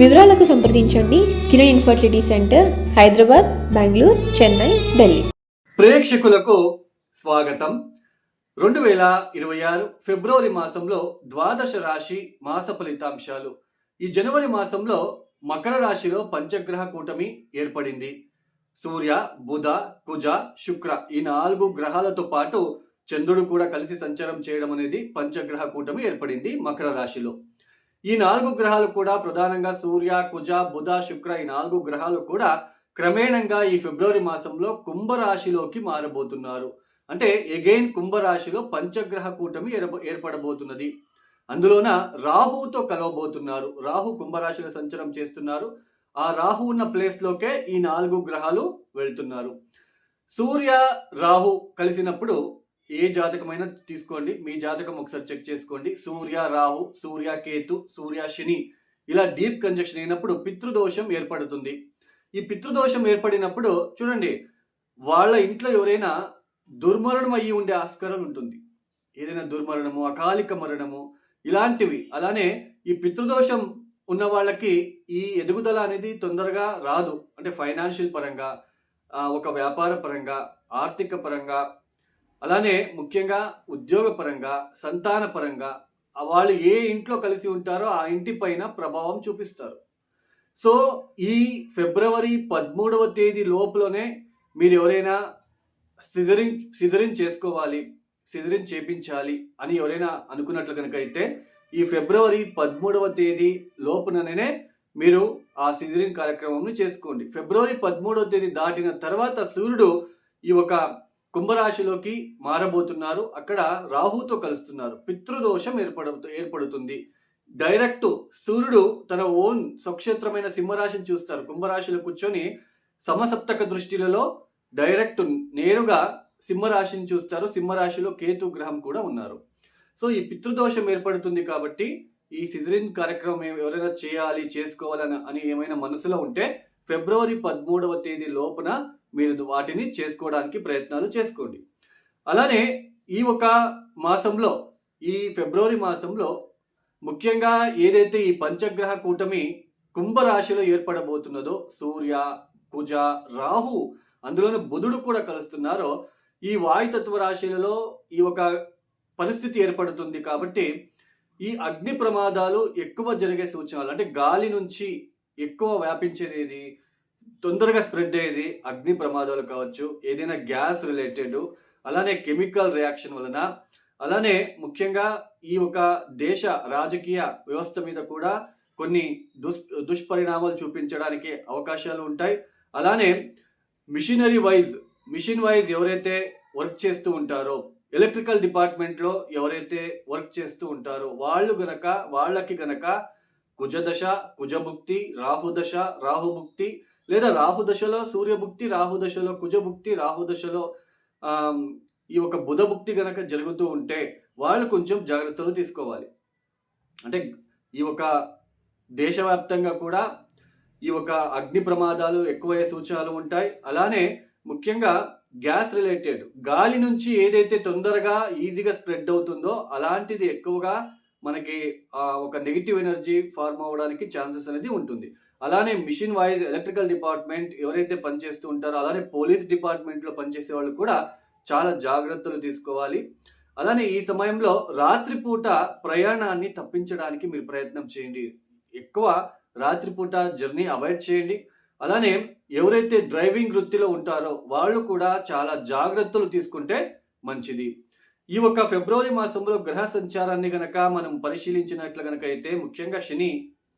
వివరాలకు సంప్రదించండి Kiran infertility centre Hyderabad Bengaluru Chennai Delhi. ప్రేక్షకులకు స్వాగతం. రెండు వేల ఇరవై ఆరు ఫిబ్రవరి మాసంలో ద్వాదశ రాశి మాస ఫలితాంశాలు. ఈ జనవరి మాసంలో మకర రాశిలో పంచగ్రహ కూటమి ఏర్పడింది. సూర్య బుధ కుజ శుక్ర ఈ నాలుగు గ్రహాలతో పాటు చంద్రుడు కూడా కలిసి సంచారం చేయడం అనేది పంచగ్రహ కూటమి ఏర్పడింది మకర రాశిలో. ఈ నాలుగు గ్రహాలు కూడా ప్రధానంగా సూర్య కుజ బుధ శుక్ర ఈ నాలుగు గ్రహాలు కూడా క్రమేణంగా ఈ ఫిబ్రవరి మాసంలో కుంభరాశిలోకి మారబోతున్నారు. అంటే ఎగైన్ కుంభరాశిలో పంచగ్రహ కూటమి ఏర్ప- ఏర్పడబోతున్నది. అందులోన రాహుతో కలవబోతున్నారు. రాహు కుంభరాశిలో సంచారం చేస్తున్నారు. ఆ రాహు ఉన్న ప్లేస్లోకే ఈ నాలుగు గ్రహాలు వెళ్తున్నారు. సూర్య రాహు కలిసినప్పుడు ఏ జాతకమైనా తీసుకోండి. మీ జాతకం ఒకసారి చెక్ చేసుకోండి. సూర్య రాహు సూర్య కేతు సూర్య శని ఇలా డీప్ కంజక్షన్ అయినప్పుడు పితృదోషం ఏర్పడుతుంది. ఈ పితృదోషం ఏర్పడినప్పుడు చూడండి వాళ్ళ ఇంట్లో ఎవరైనా దుర్మరణం అయ్యి ఉండే ఆస్కారం ఉంటుంది. ఏదైనా దుర్మరణము అకాలిక మరణము ఇలాంటివి. అలానే ఈ పితృదోషం ఉన్న వాళ్ళకి ఈ ఎదుగుదల అనేది తొందరగా రాదు. అంటే ఫైనాన్షియల్ పరంగా ఒక వ్యాపార పరంగా ఆర్థిక పరంగా అలానే ముఖ్యంగా ఉద్యోగపరంగా సంతానపరంగా సంతాన పరంగా వాళ్ళు ఏ ఇంట్లో కలిసి ఉంటారో ఆ ఇంటి పైన ప్రభావం చూపిస్తారు. సో ఈ ఫిబ్రవరి పదమూడవ తేదీ లోపలనే మీరు ఎవరైనా సిజరింగ్ సిజరింగ్ చేసుకోవాలి సిజరింగ్ చేపించాలి అని ఎవరైనా అనుకున్నట్లు కనుక అయితే ఈ ఫిబ్రవరి పదమూడవ తేదీ లోపుననే మీరు ఆ సిజరింగ్ కార్యక్రమం చేసుకోండి. ఫిబ్రవరి పదమూడవ తేదీ దాటిన తర్వాత సూర్యుడు ఈ ఒక కుంభరాశిలోకి మారబోతున్నారు. అక్కడ రాహుతో కలుస్తున్నారు. పితృదోషం ఏర్పడు ఏర్పడుతుంది. డైరెక్ట్ సూర్యుడు తన ఓన్ స్వక్షేత్రమైన సింహరాశిని చూస్తారు. కుంభరాశిలో కూర్చొని సమసప్తక దృష్టిలలో డైరెక్ట్ నేరుగా సింహరాశిని చూస్తారు. సింహరాశిలో కేతు గ్రహం కూడా ఉన్నారు. సో ఈ పితృదోషం ఏర్పడుతుంది కాబట్టి ఈ సిజరిన్ కార్యక్రమం ఎవరైనా చేయాలి చేసుకోవాలని అని ఏమైనా మనసులో ఉంటే ఫిబ్రవరి పదమూడవ తేదీ లోపున మీరు వాటిని చేసుకోవడానికి ప్రయత్నాలు చేసుకోండి. అలానే ఈ ఒక మాసంలో ఈ ఫిబ్రవరి మాసంలో ముఖ్యంగా ఏదైతే ఈ పంచగ్రహ కూటమి కుంభరాశిలో ఏర్పడబోతున్నదో సూర్య కుజ రాహు అందులోనే బుధుడు కూడా కలుస్తున్నారో ఈ వాయుతత్వ రాశులలో ఈ ఒక పరిస్థితి ఏర్పడుతుంది కాబట్టి ఈ అగ్ని ప్రమాదాలు ఎక్కువ జరిగే సూచనలు అంటే గాలి నుంచి ఎక్కువ వ్యాపించేది ఏది? తొందరగా స్ప్రెడ్ అయ్యేది అగ్ని ప్రమాదాలు కావచ్చు ఏదైనా గ్యాస్ రిలేటెడ్ అలానే కెమికల్ రియాక్షన్ వలన అలానే ముఖ్యంగా ఈ ఒక దేశ రాజకీయ వ్యవస్థ మీద కూడా కొన్ని దుష్ దుష్పరిణామాలు చూపించడానికి అవకాశాలు ఉంటాయి. అలానే మిషనరీ వైజ్ మిషన్ వైజ్ ఎవరైతే వర్క్ చేస్తూ ఉంటారో ఎలక్ట్రికల్ డిపార్ట్మెంట్లో ఎవరైతే వర్క్ చేస్తూ ఉంటారో వాళ్ళు గనక వాళ్ళకి గనక కుజదశ కుజభుక్తి రాహుదశ రాహుభుక్తి లేదా రాహుదశలో సూర్యభుక్తి రాహుదశలో కుజభుక్తి రాహుదశలో దశలో ఈ ఒక బుధభుక్తి గనక జరుగుతూ ఉంటే వాళ్ళు కొంచెం జాగ్రత్తలు తీసుకోవాలి. అంటే ఈ ఒక దేశవ్యాప్తంగా కూడా ఈ ఒక అగ్ని ప్రమాదాలు ఎక్కువయ్యే సూచనలు ఉంటాయి. అలానే ముఖ్యంగా గ్యాస్ రిలేటెడ్ గాలి నుంచి ఏదైతే తొందరగా ఈజీగా స్ప్రెడ్ అవుతుందో అలాంటిది ఎక్కువగా మనకి ఒక నెగిటివ్ ఎనర్జీ ఫార్మ్ అవ్వడానికి ఛాన్సెస్ అనేది ఉంటుంది. అలానే మిషన్ వైజ్ ఎలక్ట్రికల్ డిపార్ట్మెంట్ ఎవరైతే పనిచేస్తూ ఉంటారో అలానే పోలీస్ డిపార్ట్మెంట్లో పనిచేసే వాళ్ళు కూడా చాలా జాగ్రత్తలు తీసుకోవాలి. అలానే ఈ సమయంలో రాత్రిపూట ప్రయాణాన్ని తప్పించడానికి మీరు ప్రయత్నం చేయండి. ఎక్కువ రాత్రిపూట జర్నీ అవాయిడ్ చేయండి. అలానే ఎవరైతే డ్రైవింగ్ వృత్తిలో ఉంటారో వాళ్ళు కూడా చాలా జాగ్రత్తలు తీసుకుంటే మంచిది. ఈ ఒక ఫిబ్రవరి మాసంలో గ్రహ సంచారాన్ని గనక మనం పరిశీలించినట్లు గనక అయితే ముఖ్యంగా శని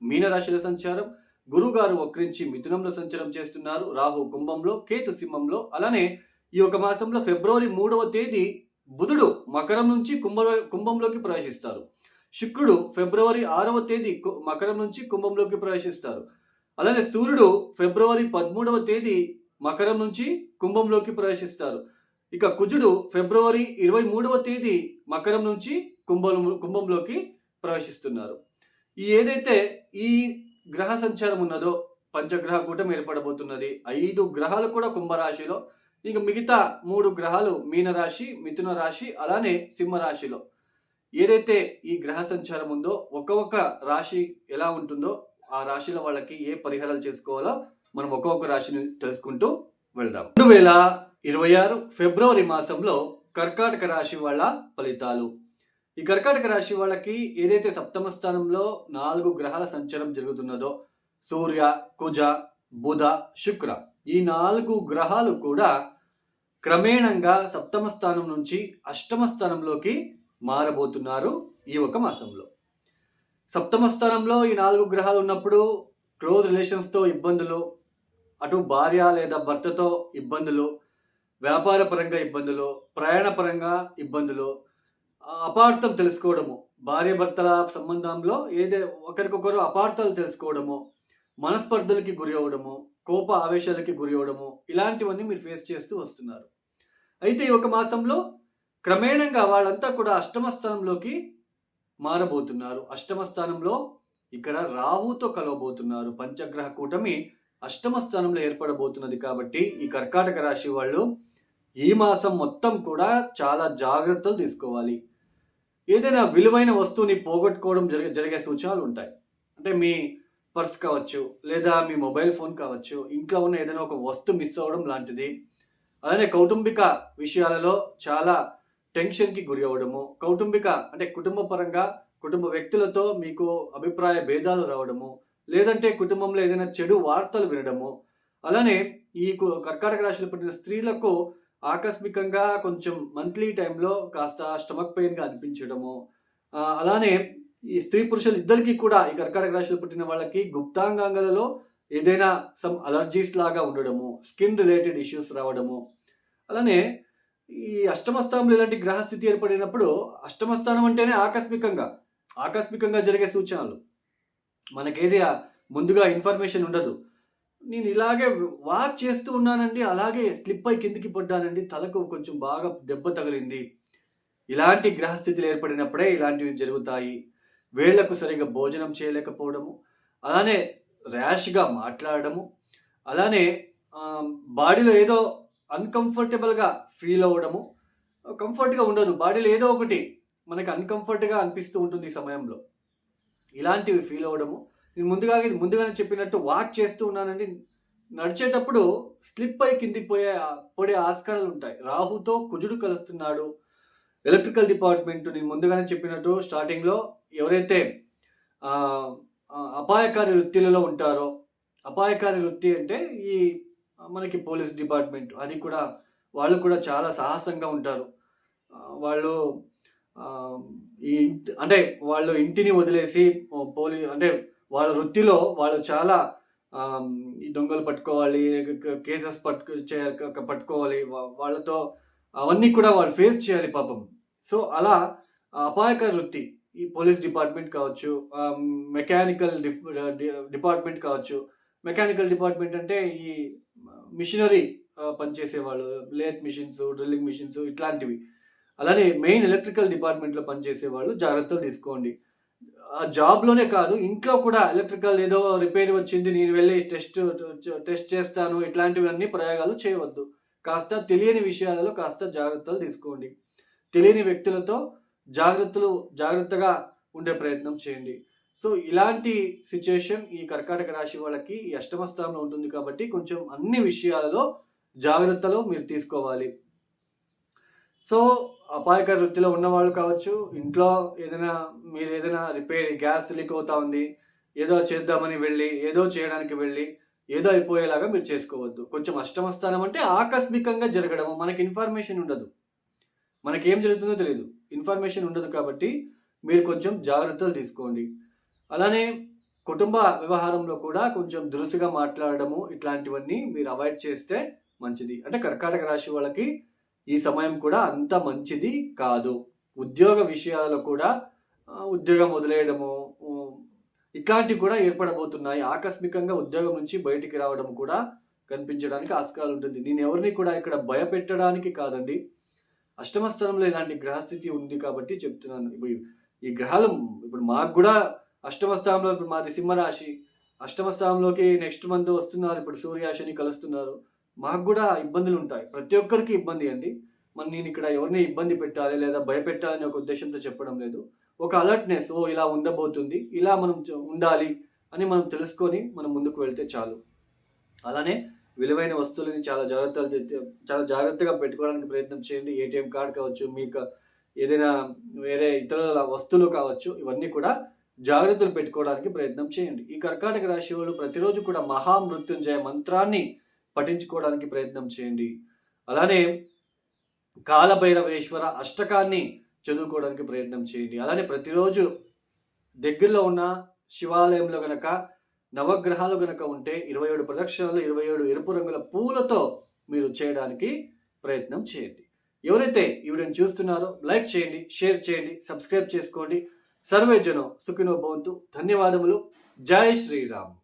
మీనరాశిలో సంచారం గురుగారు వక్రించి మిథునంలో సంచారం చేస్తున్నారు. రాహు కుంభంలో కేతు సింహంలో. అలానే ఈ ఒక మాసంలో ఫిబ్రవరి మూడవ తేదీ బుధుడు మకరం నుంచి కుంభ కుంభంలోకి ప్రవేశిస్తారు. శుక్రుడు ఫిబ్రవరి ఆరవ తేదీ కు- మకరం నుంచి కుంభంలోకి ప్రవేశిస్తారు. అలానే సూర్యుడు ఫిబ్రవరి పదమూడవ తేదీ మకరం నుంచి కుంభంలోకి ప్రవేశిస్తారు. ఇక కుజుడు ఫిబ్రవరి ఇరవై మూడవ తేదీ మకరం నుంచి కుంభం కుంభంలోకి ప్రవేశిస్తున్నారు. ఈ ఏదైతే ఈ గ్రహ సంచారం ఉన్నదో పంచగ్రహ కూటమి ఏర్పడబోతున్నది. ఐదు గ్రహాలు కూడా కుంభరాశిలో. ఇక మిగతా మూడు గ్రహాలు మీనరాశి మిథున రాశి అలానే సింహరాశిలో. ఏదైతే ఈ గ్రహ సంచారం ఉందో ఒక్కొక్క రాశి ఎలా ఉంటుందో ఆ రాశిల వాళ్ళకి ఏ పరిహారాలు చేసుకోవాలో మనం ఒక్కొక్క రాశిని తెలుసుకుంటూ వెళ్దాం. రెండు వేల ఇరవై ఆరు ఫిబ్రవరి మాసంలో కర్కాటక రాశి వాళ్ళ ఫలితాలు. ఈ కర్కాటక రాశి వాళ్ళకి ఏదైతే సప్తమ స్థానంలో నాలుగు గ్రహాల సంచారం జరుగుతున్నదో సూర్య కుజ బుధ శుక్ర. ఈ నాలుగు గ్రహాలు కూడా క్రమేణంగా సప్తమ స్థానం నుంచి అష్టమ స్థానంలోకి మారబోతున్నారు ఈ ఒక మాసంలో. సప్తమ స్థానంలో ఈ నాలుగు గ్రహాలు ఉన్నప్పుడు క్లోజ్ రిలేషన్స్తో ఇబ్బందులు అటు భార్య లేదా భర్తతో ఇబ్బందులు వ్యాపార పరంగా ఇబ్బందులు ప్రయాణ పరంగా ఇబ్బందులు అపార్థం తెలుసుకోవడము. భార్య భర్తల సంబంధంలో ఏదే ఒకరికొకరు అపార్థాలు తెలుసుకోవడము మనస్పర్ధలకి గురి అవ్వడము కోప ఆవేశాలకి గురి అవ్వడము ఇలాంటివన్నీ మీరు ఫేస్ చేస్తూ వస్తున్నారు. అయితే ఈ ఒక మాసంలో క్రమేణంగా వాళ్ళంతా కూడా అష్టమ స్థానంలోకి మారబోతున్నారు. అష్టమ స్థానంలో ఇక్కడ రాహుతో కలవబోతున్నారు. పంచగ్రహ కూటమి అష్టమ స్థానంలో ఏర్పడబోతున్నది కాబట్టి ఈ కర్కాటక రాశి వాళ్ళు ఈ మాసం మొత్తం కూడా చాలా జాగ్రత్తలు తీసుకోవాలి. ఏదైనా విలువైన వస్తువుని పోగొట్టుకోవడం జరిగే జరిగే సూచనలు ఉంటాయి. అంటే మీ పర్స్ కావచ్చు లేదా మీ మొబైల్ ఫోన్ కావచ్చు ఇంట్లో ఉన్న ఏదైనా ఒక వస్తువు మిస్ అవ్వడం లాంటిది. అలానే కౌటుంబిక విషయాలలో చాలా టెన్షన్కి గురి అవ్వడము కౌటుంబిక అంటే కుటుంబ పరంగా కుటుంబ వ్యక్తులతో మీకు అభిప్రాయ భేదాలు రావడము లేదంటే కుటుంబంలో ఏదైనా చెడు వార్తలు వినడము. అలానే ఈ కు- కర్కాటక రాశిలో పుట్టిన స్త్రీలకు ఆకస్మికంగా కొంచెం మంత్లీ టైంలో కాస్త స్టమక్ పెయిన్గా అనిపించడము. అలానే ఈ స్త్రీ పురుషులు ఇద్దరికి కూడా ఈ కర్కాటక రాశిలో పుట్టిన వాళ్ళకి గుప్తాంగాంగాలలో ఏదైనా సమ్ అలర్జీస్ లాగా ఉండడము స్కిన్ రిలేటెడ్ ఇష్యూస్ రావడము. అలానే ఈ అష్టమస్థానంలో ఇలాంటి గ్రహస్థితి ఏర్పడినప్పుడు అష్టమస్థానం అంటేనే ఆకస్మికంగా ఆకస్మికంగా జరిగే సూచనలు. మనకేది ముందుగా ఇన్ఫర్మేషన్ ఉండదు. నేను ఇలాగే వాక్ చేస్తూ ఉన్నానండి అలాగే స్లిప్ అయి కిందికి పడ్డానండి తలకు కొంచెం బాగా దెబ్బ తగిలింది. ఇలాంటి గ్రహస్థితులు ఏర్పడినప్పుడే ఇలాంటివి జరుగుతాయి. వేళ్ళకు సరిగా భోజనం చేయలేకపోవడము అలానే ర్యాష్గా మాట్లాడడము అలానే బాడీలో ఏదో అన్కంఫర్టబుల్గా ఫీల్ అవ్వడము కంఫర్ట్గా ఉండదు. బాడీలో ఏదో ఒకటి మనకి అన్కంఫర్ట్గా అనిపిస్తూ ఉంటుంది ఈ సమయంలో. ఇలాంటివి ఫీల్ అవ్వడము నేను ముందుగా ముందుగానే చెప్పినట్టు వాక్ చేస్తూ ఉన్నానండి. నడిచేటప్పుడు స్లిప్ అయి కిందికి పోయే పడే ఆస్కారాలు ఉంటాయి. రాహుతో కుజుడు కలుస్తున్నాడు. ఎలక్ట్రికల్ డిపార్ట్మెంట్ నేను ముందుగానే చెప్పినట్టు స్టార్టింగ్లో ఎవరైతే అపాయకారి వృత్తిలలో ఉంటారో అపాయకారి వృత్తి అంటే ఈ మనకి పోలీస్ డిపార్ట్మెంట్ అది కూడా వాళ్ళు కూడా చాలా సాహసంగా ఉంటారు. వాళ్ళు ఈ ఇంటి అంటే వాళ్ళు ఇంటిని వదిలేసి పోలీ అంటే వాళ్ళ వృత్తిలో వాళ్ళు చాలా ఈ దొంగలు పట్టుకోవాలి కేసెస్ పట్టుకు చే- పట్టుకోవాలి వాళ్ళతో అవన్నీ కూడా వాళ్ళు ఫేస్ చేయాలి పాపం. సో అలా అపాయకర వృత్తి. ఈ పోలీస్ డిపార్ట్మెంట్ కావచ్చు మెకానికల్ డిపార్ట్మెంట్ కావచ్చు. మెకానికల్ డిపార్ట్మెంట్ అంటే ఈ మిషనరీ పనిచేసే వాళ్ళు లేత్ మిషన్స్ డ్రిల్లింగ్ మిషన్స్ ఇట్లాంటివి. అలానే మెయిన్ ఎలక్ట్రికల్ డిపార్ట్మెంట్లో పనిచేసే వాళ్ళు జాగ్రత్తలు తీసుకోండి. జాబ్లోనే కాదు ఇంట్లో కూడా ఎలక్ట్రికల్ ఏదో రిపేర్ వచ్చింది నేను వెళ్ళి టెస్ట్ టెస్ట్ చేస్తాను ఇట్లాంటివన్నీ ప్రయోగాలు చేయవద్దు. కాస్త తెలియని విషయాలలో కాస్త జాగ్రత్తలు తీసుకోండి. తెలియని వ్యక్తులతో జాగ్రత్తలు జాగ్రత్తగా ఉండే ప్రయత్నం చేయండి. సో ఇలాంటి సిచ్యుయేషన్ ఈ కర్కాటక రాశి వాళ్ళకి ఈ అష్టమ స్థానంలో ఉంటుంది కాబట్టి కొంచెం అన్ని విషయాలలో జాగ్రత్తలు మీరు తీసుకోవాలి. సో అపాయకర వృత్తిలో ఉన్నవాళ్ళు కావచ్చు ఇంట్లో ఏదైనా మీరు ఏదైనా రిపేర్ గ్యాస్ లీక్ అవుతా ఉంది ఏదో చేద్దామని వెళ్ళి ఏదో చేయడానికి వెళ్ళి ఏదో అయిపోయేలాగా మీరు చేసుకోవద్దు. కొంచెం అష్టమ స్థానం అంటే ఆకస్మికంగా జరగడము మనకి ఇన్ఫర్మేషన్ ఉండదు. మనకి ఏం జరుగుతుందో తెలియదు ఇన్ఫర్మేషన్ ఉండదు కాబట్టి మీరు కొంచెం జాగ్రత్తలు తీసుకోండి. అలానే కుటుంబ వ్యవహారంలో కూడా కొంచెం దురుసుగా మాట్లాడడము ఇట్లాంటివన్నీ మీరు అవాయిడ్ చేస్తే మంచిది. అంటే కర్కాటక రాశి వాళ్ళకి ఈ సమయం కూడా అంత మంచిది కాదు. ఉద్యోగ విషయాలలో కూడా ఉద్యోగం వదిలేయడము ఇట్లాంటివి కూడా ఏర్పడబోతున్నాయి. ఆకస్మికంగా ఉద్యోగం నుంచి బయటికి రావడం కూడా కనిపించడానికి ఆస్కారం ఉంటుంది. నేను ఎవరిని కూడా ఇక్కడ భయపెట్టడానికి కాదండి. అష్టమస్థానంలో ఇలాంటి గ్రహస్థితి ఉంది కాబట్టి చెప్తున్నాను. ఇప్పుడు ఈ గ్రహాలు ఇప్పుడు మాకు కూడా అష్టమస్థానంలో ఇప్పుడు మాది సింహరాశి. అష్టమస్థానంలోకి నెక్స్ట్ మంత్ వస్తున్నారు. ఇప్పుడు సూర్యాశని కలుస్తున్నారు. మాకు కూడా ఇబ్బందులు ఉంటాయి. ప్రతి ఒక్కరికి ఇబ్బంది అండి. మరి నేను ఇక్కడ ఎవరిని ఇబ్బంది పెట్టాలి లేదా భయపెట్టాలని ఒక ఉద్దేశంతో చెప్పడం లేదు. ఒక అలర్ట్నెస్ ఓ ఇలా ఉండబోతుంది ఇలా మనం ఉండాలి అని మనం తెలుసుకొని మనం ముందుకు వెళ్తే చాలు. అలానే విలువైన వస్తువులని చాలా జాగ్రత్తలు చాలా జాగ్రత్తగా పెట్టుకోవడానికి ప్రయత్నం చేయండి. ఏటీఎం కార్డ్ కావచ్చు మీకు ఏదైనా వేరే ఇతరుల వస్తువులు కావచ్చు ఇవన్నీ కూడా జాగ్రత్తలు పెట్టుకోవడానికి ప్రయత్నం చేయండి. ఈ కర్కాటక రాశి వాళ్ళు ప్రతిరోజు కూడా మహామృత్యుంజయ మంత్రాన్ని పఠించుకోవడానికి ప్రయత్నం చేయండి. అలానే కాలభైరవేశ్వర అష్టకాన్ని చదువుకోవడానికి ప్రయత్నం చేయండి. అలానే ప్రతిరోజు దగ్గరలో ఉన్న శివాలయంలో గనక నవగ్రహాలు గనక ఉంటే ఇరవై ఏడు ప్రదక్షిణలు ఇరవై ఏడు ఎరుపు రంగుల పూలతో మీరు చేయడానికి ప్రయత్నం చేయండి. ఎవరైతే ఈవిడని చూస్తున్నారో లైక్ చేయండి షేర్ చేయండి సబ్స్క్రైబ్ చేసుకోండి. సర్వేజనం సుఖినో భవంతు. ధన్యవాదములు. జై శ్రీరామ్.